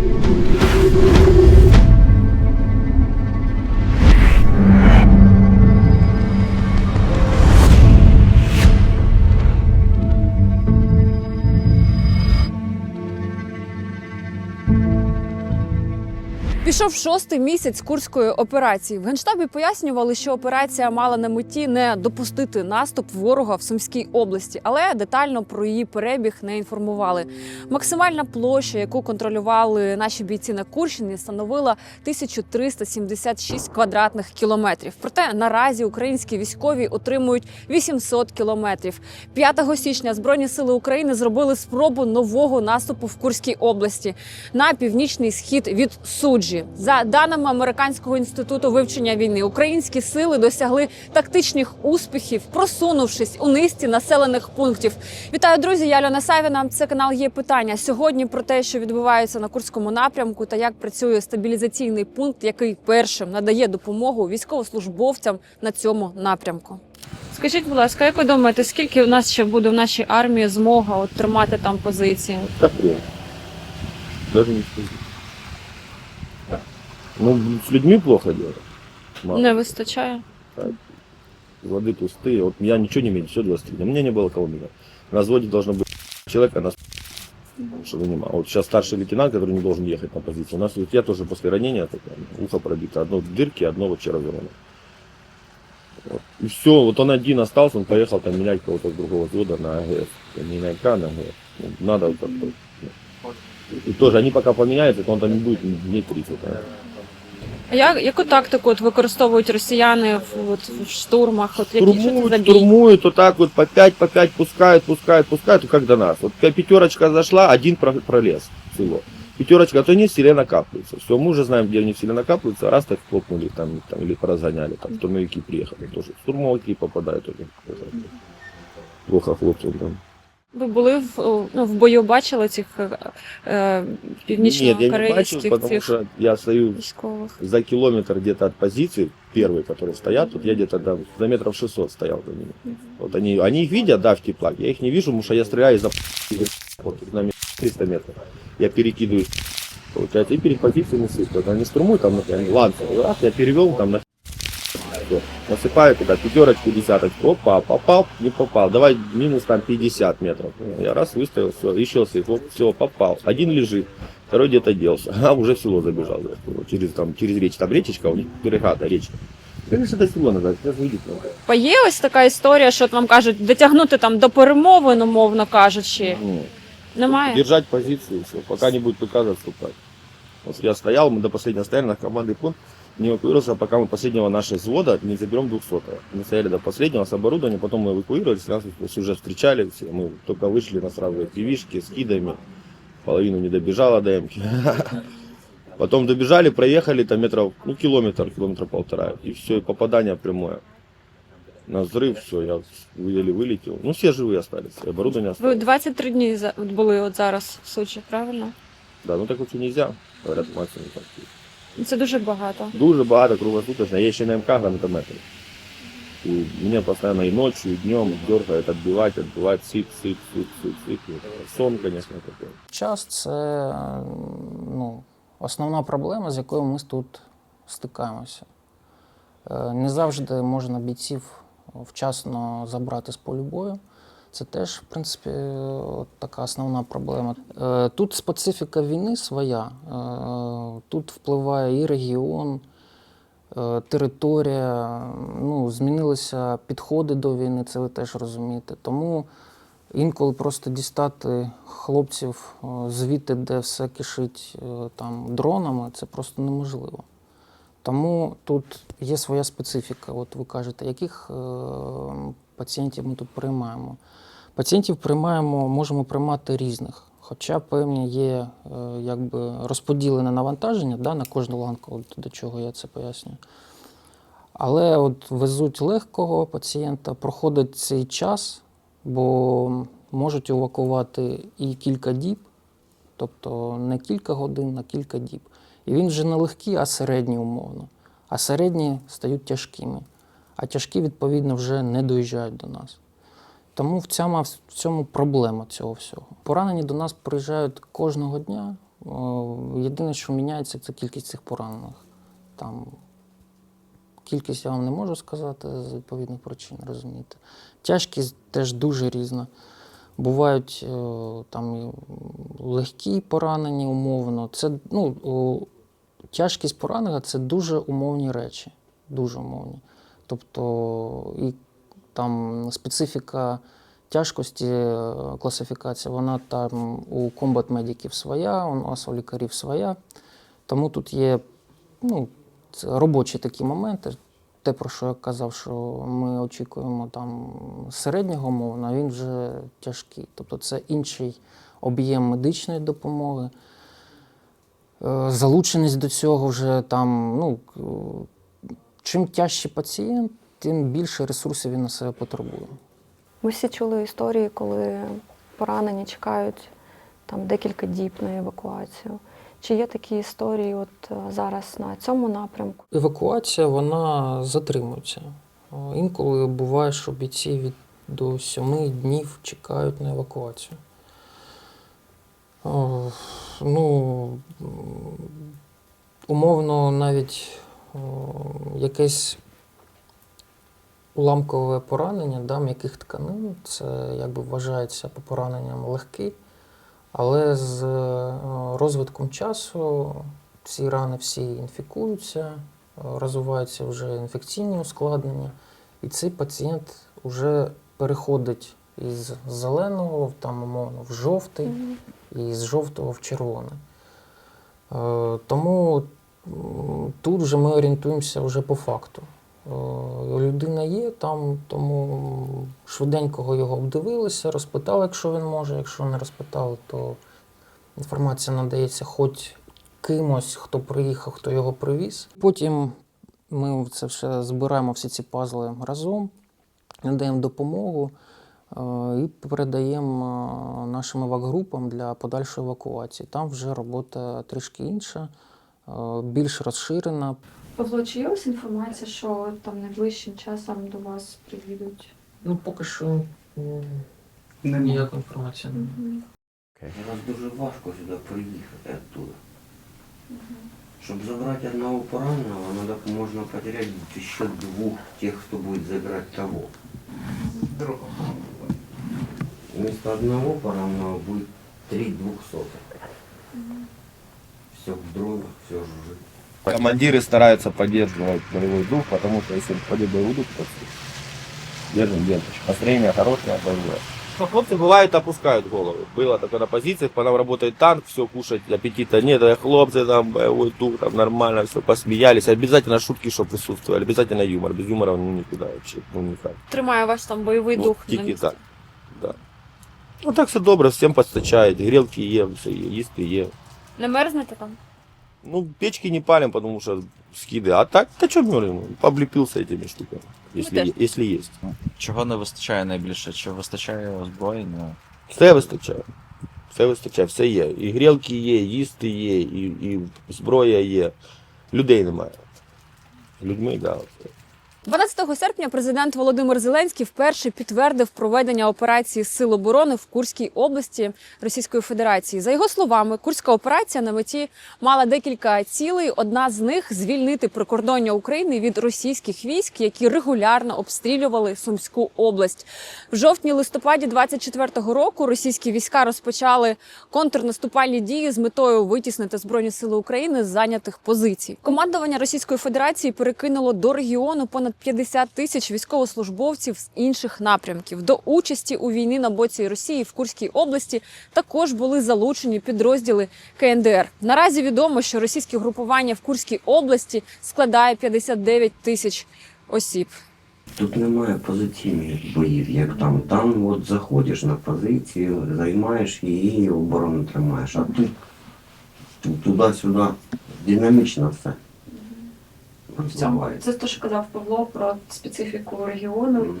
Yeah. Пішов шостий місяць курської операції. В генштабі пояснювали, що операція мала на меті не допустити наступ ворога в Сумській області, але детально про її перебіг не інформували. Максимальна площа, яку контролювали наші бійці на Курщині, становила 1376 квадратних кілометрів. Проте наразі українські військові отримують 800 кілометрів. 5 січня Збройні сили України зробили спробу нового наступу в Курській області на північний схід від суджі. За даними американського інституту вивчення війни, українські сили досягли тактичних успіхів, просунувшись у низці населених пунктів. Вітаю, друзі! Я Альона Савіна. Це канал є питання сьогодні про те, що відбувається на курському напрямку, та як працює стабілізаційний пункт, який першим надає допомогу військовослужбовцям на цьому напрямку. Скажіть, будь ласка, як ви думаєте, скільки у нас ще буде в нашій армії змога от тримати там позиції? Хрен. Не скажу. Ну, с людьми плохо дело. Мало. Не вистачає. Воды пустые. Вот я ничего не имею, все 23 дня. У меня не было кого менять. На взводе должно быть человек, а нас чтобы не. Вот сейчас старший лейтенант, который не должен ехать на позицию. У нас вот я тоже после ранения такое, ухо пробито. Одно в дырке, одно вот вчера вернуло. Вот. И все, вот он один остался, он поехал там менять кого-то с другого взвода на АГС. Не на МК, на АГС. Ну, надо вот как-то. И тоже они пока поменяются, то он там не будет дней 30. наверное. А як, яку тактику от використовують росіяни в, от, в штурмах? От які що це за Штурмуют, бій? штурмуют, вот так вот по 5, по 5 пускают, пускают, пускают, как до нас. Вот пя- пятерочка зашла, один про- пролез всего. Пятерочка, а то они в селе накапливаются. Все, мы уже знаем, где они в селе накапливаются. Раз так хлопнули их там, там или поразгоняли, там штурмовики приехали тоже. Штурмовики попадают тоже. тоже. Плохо хлопцам там. Ви були в, о, ну, в бою, бачили цих е, е, Нет, я не північно-корейських бачил, потому цих что я стою військових? за километр где-то от позиции, первые, которые стоят, тут я где-то там за метров 600 стоял за ними. Вот они, они их видят, да, в теплах, я их не вижу, потому что я стреляю за вот, на метр 300 метров. Я перекидываю, получается, и перед позициями сыпят. Они штурмуют там, например, ланцы, раз, я перевел там на всё. насыпаю туда пятерочку, десяточку, опа, попал, не попал, давай минус там 50 метров. Я раз выставил, все, еще сыпал, все, попал. Один лежит, второй где-то делся, а уже в село забежал. да, Через, там, через речь, там речечка, у них перегата речка. Конечно, до село надо, сейчас выйдет. надо. Бо є ось така історія, що от вам кажуть, дотягнути там до перемовин, умовно кажучи. Ну, Немає? Держать позицию, все, пока не будет приказа отступать. Вот я стоял, мы до последнего стояли на командный пункт, не эвакуировался, пока мы последнего нашего взвода не заберем 200 Мы стояли до последнего с оборудованием, потом мы эвакуировались, нас уже встречали, все, мы только вышли на сразу пивишки с кидами, половину не добежала до Эмки. Потом добежали, проехали там метров, ну километр, километра полтора, и все, и попадание прямое. На взрыв, все, я еле вылетел. Ну все живые остались, оборудование Ви осталось. 23 дні за- от були от зараз в Сочі, правильно? Да, ну так вот и нельзя, говорят, максимум так. Ну, Це дуже багато. Дуже багато круглосуточно. Я ще на МК гранатометр. И меня постоянно и ночью, и днем дергает отбивать, отбивать, сыпь, сыпь, сыпь, сыпь, сыпь. Сон, конечно, такой. Час це ну, основна проблема, з якою ми тут стикаємося. Е, Не завжди можна бійців вчасно забрати з полю бою. Це теж, в принципі, така основна проблема. Е, Тут специфіка війни своя. Е, Тут впливає і регіон, е, територія. Ну, змінилися підходи до війни, це ви теж розумієте. Тому інколи просто дістати хлопців звідти, де все кишить там дронами, це просто неможливо. Тому тут є своя специфіка. От ви кажете, яких пацієнтів ми тут приймаємо? Пацієнтів приймаємо, можемо приймати різних. Хоча певні є е, якби розподілене навантаження да, на кожну ланку, от до чого я це пояснюю. Але от везуть легкого пацієнта, проходить цей час, бо можуть евакувати і кілька діб, тобто не кілька годин, а кілька діб. І він вже не легкий, а середній умовно. А середні стають тяжкими. А тяжкі, відповідно, вже не доїжджають до нас. Тому в цьому, в цьому проблема цього всього. Поранені до нас приїжджають кожного дня Єдине, що міняється, це кількість цих поранених. Там кількість я вам не можу сказати з відповідних причин, розумієте. Тяжкість теж дуже різна. Бувають е, там легкі поранені умовно. Це, ну, тяжкість поранення це дуже умовні речі. Дуже умовні. Тобто, і там специфіка тяжкості е, класифікація, вона там у комбат медиків своя, у нас у лікарів своя. Тому тут є ну, робочі такі моменти. Те, про що я казав, що ми очікуємо там середнього мовно, а він вже тяжкий. Тобто це інший об'єм медичної допомоги. Е, Залученість до цього вже там, ну, чим тяжче пацієнт, тим більше ресурсів він на себе потребує. Ми всі чули історії, коли поранені чекають там декілька діб на евакуацію. Чи є такі історії от е, зараз на цьому напрямку? Евакуація вона затримується. Інколи буває, що бійці від до сьоми днів чекають на евакуацію. О, Ну, умовно, навіть о, якесь уламкове поранення да, м'яких тканин, це якби вважається по пораненням легкий. Але з е, розвитком часу ці рани всі інфікуються, розвиваються вже інфекційні ускладнення, і цей пацієнт вже переходить із зеленого там, умовно, в жовтий і з жовтого в червоний. Е, Тому тут вже ми орієнтуємося вже по факту. Е, Людина є там, тому швиденько його обдивилися, розпитали, якщо він може. Якщо не розпитали, то інформація надається хоч кимось, хто приїхав, хто його привіз. Потім ми це все збираємо всі ці пазли разом, надаємо допомогу е, і передаємо е, нашим евакгрупам для подальшої евакуації. Там вже робота трішки інша, більш розширена. Павло, чи є ось інформація, що там найближчим часом до вас приїдуть? Ну, поки що ніякої інформації немає. Зараз дуже важко сюди приїхати оттуда. Щоб забрати одного пораненого, надо, можно потерять еще двух тех, кто будет забирать того. Вместо одного пораненого будет три двухсотых. Все в дронах, все жужжит. Командиры стараются поддерживать боевой дух, потому что если пойдет боевой дух, то держим ленточку. Настроение хорошее, боевое. Но хлопцы бывает опускают голову. Было такое на позициях, по нам работает танк, все кушать аппетита нет, а хлопцы там боевой дух, там нормально, все посмеялись. Обязательно шутки, чтобы присутствовали, обязательно юмор. Без юмора ну, никуда вообще, ну никак. Тримає ваш там бойовий Ну, дух. на тільки місці. так. Да. Ну так все добре, всім постачають, грілки є, все є, їсти є. Не мерзнете там? Ну, печки не палим, потому что скиды. А так, да что мерзнем? Облепился этими штуками, если, теж. е- если есть. Чого не вистачає найбільше? Чи вистачає озброєння? Все вистачає. Все вистачає, все є. І грілки є, їсти є, і, і зброя є. Людей немає. Людьми, так. Да. 12 серпня президент Володимир Зеленський вперше підтвердив проведення операції Сил оборони в Курській області Російської Федерації. За його словами, курська операція на меті мала декілька цілей. Одна з них звільнити прикордоння України від російських військ, які регулярно обстрілювали Сумську область. В жовтні-листопаді 24-го року російські війська розпочали контрнаступальні дії з метою витіснити збройні сили України з зайнятих позицій. Командування Російської Федерації перекинуло до регіону понад 50 тисяч військовослужбовців з інших напрямків. До участі у війні на боці Росії в Курській області також були залучені підрозділи КНДР. Наразі відомо, що російське групування в Курській області складає 59 тисяч осіб. Тут немає позиційних боїв, як там. Там от заходиш на позицію, займаєш її оборону тримаєш. А тут, туди-сюди динамічно все. Розвивається. Це те, що казав Павло про специфіку регіону.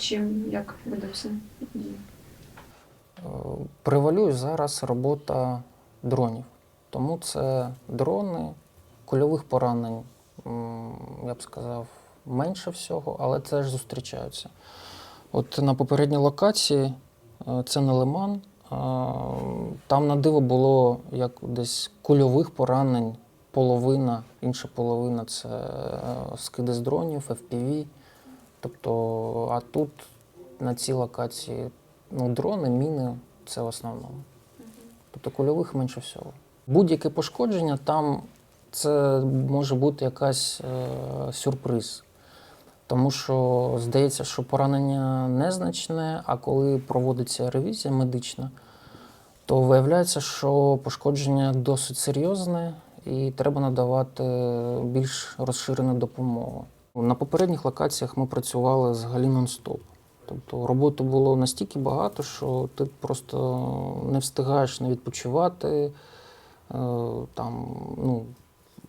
Чим як буде все? Е, Превалює зараз робота дронів. Тому це дрони, кульових поранень, я б сказав, менше всього, але це ж зустрічаються. От на попередній локації е, це не лиман. Там на диво було як десь кульових поранень, половина, інша половина це е, скиди з дронів, FPV. Тобто, а тут на цій локації ну, дрони, міни це в основному. Тобто кульових менше всього. Будь-яке пошкодження там це може бути якась е, сюрприз. Тому що здається, що поранення незначне, а коли проводиться ревізія медична, то виявляється, що пошкодження досить серйозне і треба надавати більш розширену допомогу. На попередніх локаціях ми працювали взагалі нон-стоп. Тобто роботи було настільки багато, що ти просто не встигаєш не відпочивати. е, Там, ну,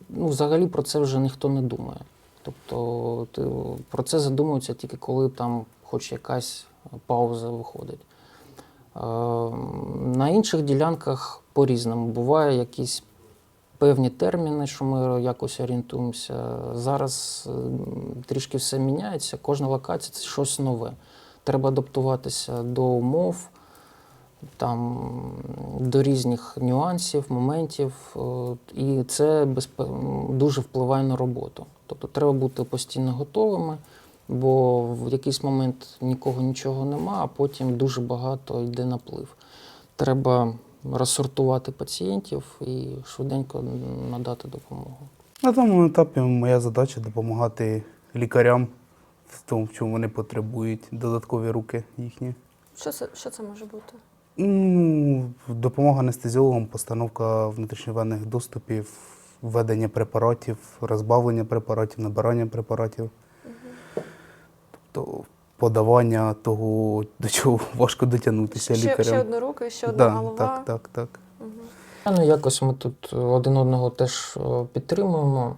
ну, взагалі про це вже ніхто не думає. Тобто ти, про це задумуються тільки коли там хоч якась пауза виходить. Е, На інших ділянках по-різному. Буває якісь певні терміни, що ми якось орієнтуємося. Зараз трішки все міняється, кожна локація це щось нове. Треба адаптуватися до умов, там, до різних нюансів, моментів, е, і це безпе- дуже впливає на роботу. Тобто треба бути постійно готовими, бо в якийсь момент нікого нічого нема, а потім дуже багато йде наплив. Треба розсортувати пацієнтів і швиденько надати допомогу. На тому етапі моя задача допомагати лікарям в тому, в чому вони потребують, додаткові руки їхні. Що це, що це може бути? Ну, допомога анестезіологам, постановка внутрішньовенних доступів, введення препаратів, розбавлення препаратів, набирання препаратів. Тобто подавання того, до чого важко дотягнутися Ще, лікарям. ще одна рука, ще одна да, голова. Так, так, так. Ну, якось ми тут один одного теж підтримуємо.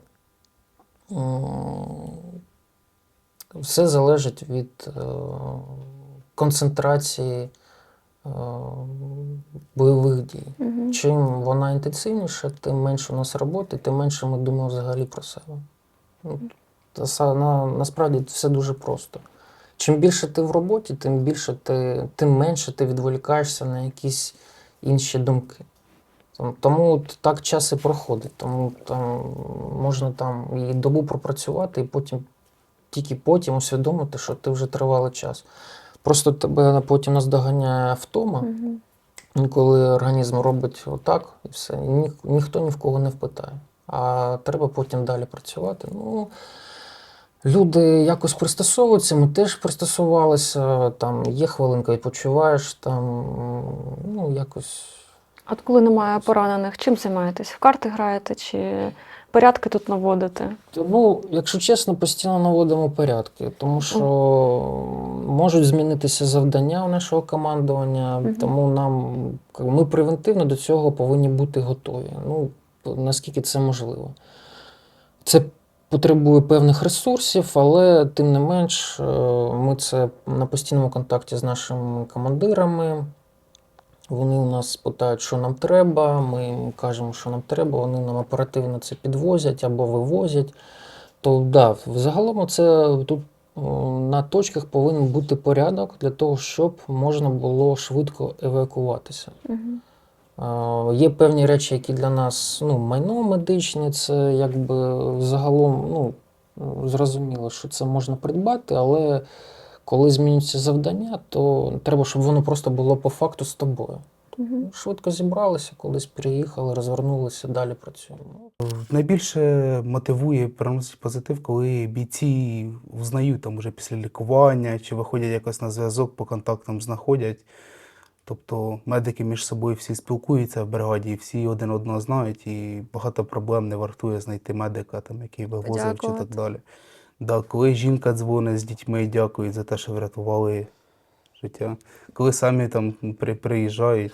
Все залежить від концентрації бойових дій. Мгм. Чим вона інтенсивніша, тим менше у нас роботи, тим менше ми думаємо взагалі про себе. Ну, насправді все дуже просто. Чим більше ти в роботі, тим більше ти, тим менше ти відволікаєшся на якісь інші думки. Тому так час і проходить. Тому там можна там і добу пропрацювати, і потім тільки потім усвідомити, що ти вже тривалий час. Просто тебе потім наздоганяє втома, Мгм. коли організм робить отак і все, і ні, ніхто ні в кого не впитає. А треба потім далі працювати. Ну, люди якось пристосовуються, ми теж пристосувалися. Там є хвилинка, відпочиваєш, там ну, якось. От коли немає поранених, чим займаєтесь? В карти граєте чи порядки тут наводите? Ну, якщо чесно, постійно наводимо порядки, тому що можуть змінитися завдання у нашого командування, Мгм. тому нам ми превентивно до цього повинні бути готові. Ну, наскільки це можливо. Це потребує певних ресурсів, але тим не менш, е, ми це на постійному контакті з нашими командирами. Вони у нас питають, що нам треба. Ми їм кажемо, що нам треба. Вони нам оперативно це підвозять або вивозять. То да, загалом це тут на точках повинен бути порядок для того, щоб можна було швидко евакуватися. Мгм. Є певні речі, які для нас ну, майно медичне, це якби загалом ну, зрозуміло, що це можна придбати, але коли змінюються завдання, то треба, щоб воно просто було по факту з тобою. Мгм. Швидко зібралися, кудись приїхали, розвернулися, далі працюємо. Найбільше мотивує приносить позитив, коли бійці взнають там уже після лікування чи виходять якось на зв'язок, по контактам знаходять. Тобто медики між собою всі спілкуються в бригаді, всі один одного знають, і багато проблем не вартує знайти медика, там, який вивозив чи так далі. Да, коли жінка дзвонить з дітьми, дякують за те, що врятували життя. Коли самі там при, приїжджають,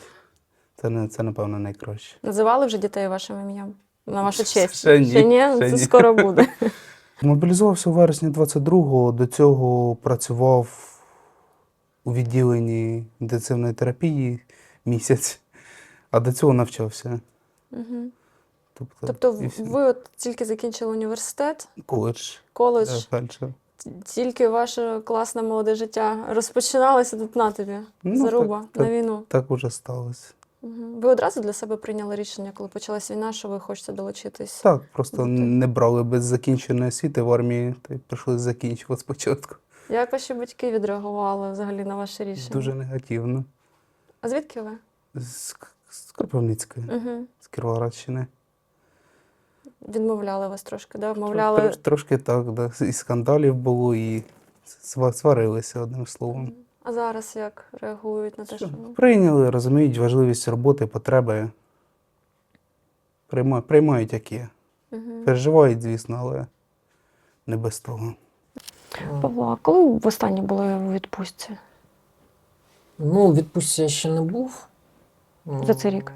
це, не, це напевно найкраще. Називали вже дітей вашим ім'ям? На вашу честь? Ще ні, Ще ні? Ще Це ні. скоро буде. Мобілізувався у вересні 22-го, до цього працював у відділенні інтенсивної терапії місяць, а до цього навчався. Мгм. Тобто, Тобто ви от тільки закінчили університет, коледж. коледж, е, тільки ваше класне молоде життя розпочиналося тут на тобі. Ну, Заруба так, на війну. Так уже сталося. Ви одразу для себе прийняли рішення, коли почалась війна, що ви хочете долучитись? Так, просто не брали без закінченої освіти в армії, то й прийшлося закінчувати спочатку. Як ваші батьки відреагували взагалі на ваше рішення? Дуже негативно. А звідки ви? З, з Кропивницької, Угу. з Кіровоградщини. Відмовляли вас трошки, да? Вмовляли. трош- трошки так, да. і скандалів було, і сва- сварилися одним словом. А зараз як реагують на те, що ну, Прийняли, розуміють важливість роботи, потреби. Прийма, приймають як є. Мгм. Переживають, звісно, але не без того. Павло, а коли в останнє були у відпустці? Ну, в відпустці я ще не був. За цей рік?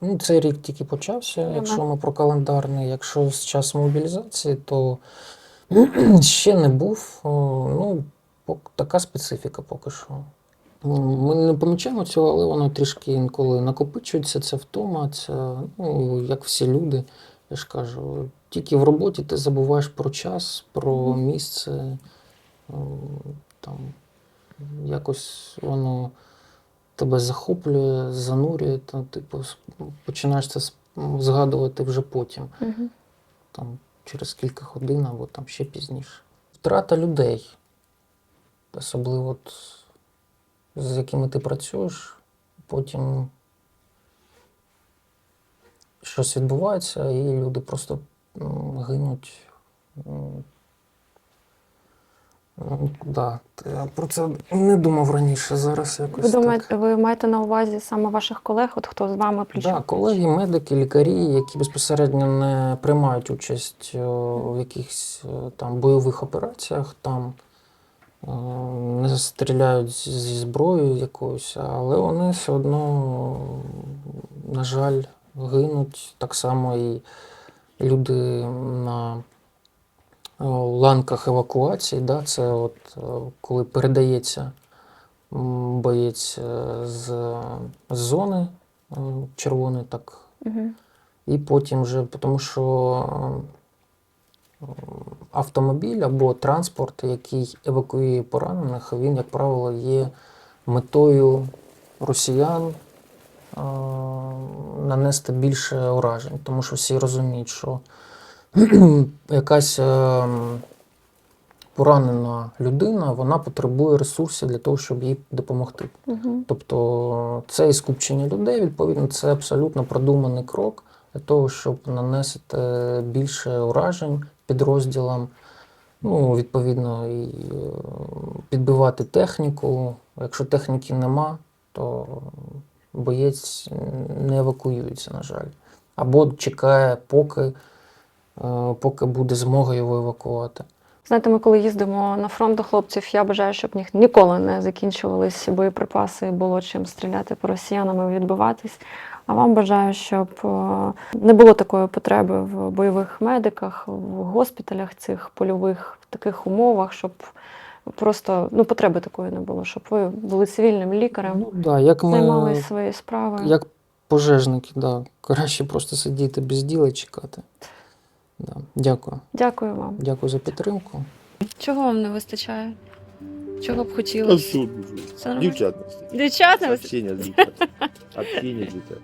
Ну, цей рік тільки почався, якщо ми про календарний. Якщо з часу мобілізації, то ще не був. Ну, така специфіка поки що. Ну, Ми не помічаємо цього, але воно трішки інколи накопичується, це втома, це, ну, як всі люди. Я ж кажу, тільки в роботі ти забуваєш про час, про місце. Там, якось воно тебе захоплює, занурює, то, типу, починаєш це згадувати вже потім, Угу. там, через кілька годин або там ще пізніше. Втрата людей, особливо от, з якими ти працюєш, потім щось відбувається, і люди просто гинуть. М, Ну, да. Я про це не думав раніше, зараз якось. Ви так. думаєте, ви маєте на увазі саме ваших колег, от хто з вами пліч? Да, колеги, медики, лікарі, які безпосередньо не приймають участь е, в якихось е, там бойових операціях, там е, не стріляють зі зброєю якоюсь, але вони все одно, на жаль, гинуть. Так само і люди на е, ланках евакуації. Да, це от е, коли передається боєць е, з, з зони червоний, так. Угу. І потім вже, тому що автомобіль або транспорт, який евакуює поранених, він, як правило, є метою росіян нанести більше уражень, тому що всі розуміють, що якась е, поранена людина, вона потребує ресурсів для того, щоб їй допомогти. Угу. Тобто це і скупчення людей, відповідно, це абсолютно продуманий крок для того, щоб нанести більше уражень підрозділам. Ну, відповідно, і е, підбивати техніку. Якщо техніки нема, то боєць не евакуюється, на жаль. Або чекає, поки, е, поки буде змога його евакувати. Знаєте, ми коли їздимо на фронт до хлопців, я бажаю, щоб в них ніколи не закінчувалися боєприпаси, було чим стріляти по росіянам і відбиватись. А вам бажаю, щоб е, не було такої потреби в бойових медиках, в госпіталях цих польових, в таких умовах, щоб просто ну, потреби такої не було, щоб ви були цивільним лікарем, Ну, да, як ми, займалися своєю справою. Як пожежники, да. Краще просто сидіти без діла і чекати. Да. Дякую. Дякую вам. Дякую за підтримку. Чого вам не вистачає? Чого б хотілося? Дівчат. Дівчат не вистачає? Общение с дівчат. Общение с дівчат.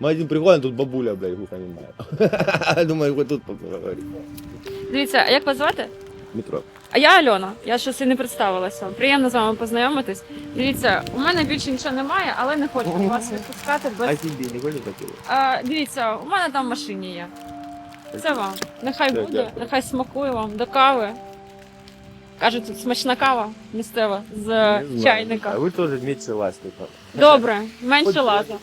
Мы один приходим, тут бабуля, блядь, глухо не знаю. Думаю, вот тут поговорим. Дивіться, а як вас звати? Метро. А я Альона. Я щось і не представилася. Приємно з вами познайомитись. Дивіться, у мене більше нічого немає, але не хочу вас відпускати А без. тебе не хочешь такого? А, дивіться, у мене там в машині є. Це вам. Нехай буде, дякую. нехай смакує вам до кави. Кажуть, тут смачна кава місцева з Не знаю. чайника. А вы тоже меньше ластиков. Добре, менше лазу.